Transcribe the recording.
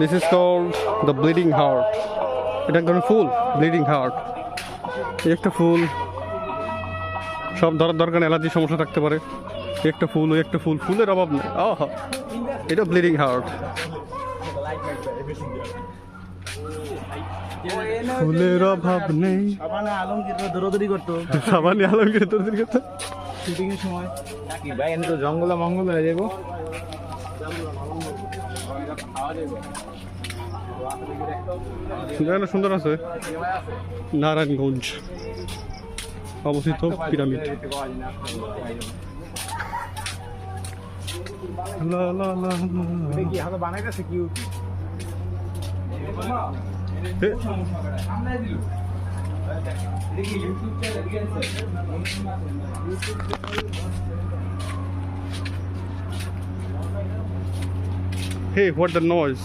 This is called the bleeding heart এটা একদম ফুল bleeding heart একটা ফুল সব ধরার দরকার অ্যালার্জি সমস্যা থাকতে পারে। একটা ফুল ওই একটা ফুল ফুলের অভাব নেই। আহা এটা ব্লিডিং হার্ট ফুলের অভাব নেই। সাবানে আলমগীর দৌড়দৌড়ি করতো। সাবানি আলমগীর তোদের কথা শুটিং এর সময়। ভাই আমি তো জঙ্গলে মঙ্গল হয়ে যাব জায়গাটা সুন্দর আছে নারায়ণগঞ্জ অবস্থিত পিরামিড লা লা লা লা। কি হাতে বানাইতেছে কি এ, Hey, what the noise?